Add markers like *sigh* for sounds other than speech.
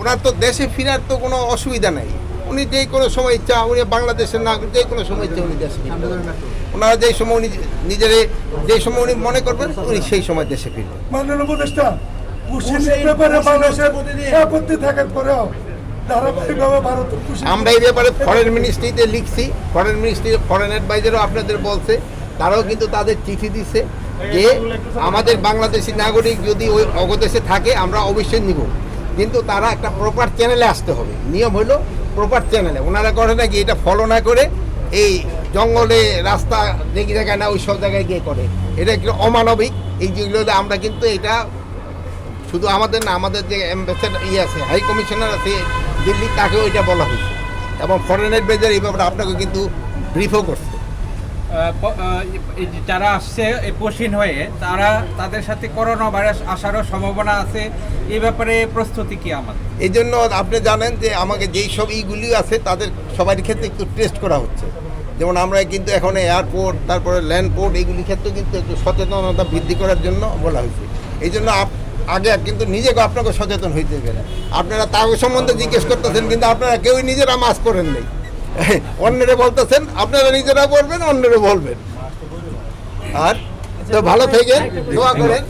ওনার তো দেশে ফেরার তো কোনো অসুবিধা নাই। উনি যে কোনো সময় ইচ্ছা উনি বাংলাদেশের নাগরিক যে কোনো সময় ইচ্ছা উনি দেশে ওনারা যেই সময় উনি নিজের যে সময় উনি মনে করবেন উনি সেই সময় দেশে ফিরবেন। মাননীয় উপদেষ্টা কুশিনীর ব্যাপারে বাংলাদেশের আপত্তি থাকার পরেও ধারাবাহিকভাবে ভারতের কুশিনী আমরা এই ব্যাপারে ফরেন মিনিস্ট্রিতে লিখছি। ফরেন মিনিস্ট্রি ফরেন অ্যাডভাইজারও আপনাদের বলছে। তারাও কিন্তু তাদের চিঠি দিচ্ছে যে আমাদের বাংলাদেশি নাগরিক যদি ওই অগদেশে থাকে আমরা অবশ্যই নিব। কিন্তু তারা একটা প্রপার চ্যানেলে আসতে হবে। নিয়ম হলো প্রপার চ্যানেলে ওনারা করে নাকি এটা ফলো না করে এই জঙ্গলে, রাস্তা দেখি জায়গায় না, ওই সব জায়গায় গিয়ে করে। এটা একটু অমানবিক। এই যেগুলো আমরা কিন্তু এটা শুধু আমাদের না, আমাদের যে অ্যাম্বাসেডার ইয়ে আছে হাই কমিশনার আছে দিল্লি, তাকেও এটা বলা হয়েছে। এবং ফরেন অ্যাডভাইজার এই ব্যাপারে আপনাকে কিন্তু ব্রিফও করছে। যারা আসছে পশ্চিম হয়ে, তারা তাদের সাথে করোনা ভাইরাস আসারও সম্ভাবনা আছে। এই ব্যাপারে প্রস্তুতি কি আমাদের? এই জন্য আপনি জানেন যে আমাকে যেই সব ইগুলি আছে, তাদের সবারই ক্ষেত্রে একটু টেস্ট করা হচ্ছে। যেমন আমরা কিন্তু এখন এয়ারপোর্ট তারপরে ল্যান্ড পোর্ট এইগুলি ক্ষেত্রে কিন্তু একটু সচেতনতা বৃদ্ধি করার জন্য বলা হয়েছে। এই জন্য আগে কিন্তু নিজেকে আপনাকে সচেতন হইতে গেলে আপনারা তার সম্বন্ধে জিজ্ঞেস করতেছেন, কিন্তু আপনারা কেউই নিজেরা মাস্ক করেন নেই। *laughs* অন্যরে বলতেছেন আপনারা নিজেরা বলবেন অন্যরে বলবেন। আর তো ভালো থেকে দোয়া করেন।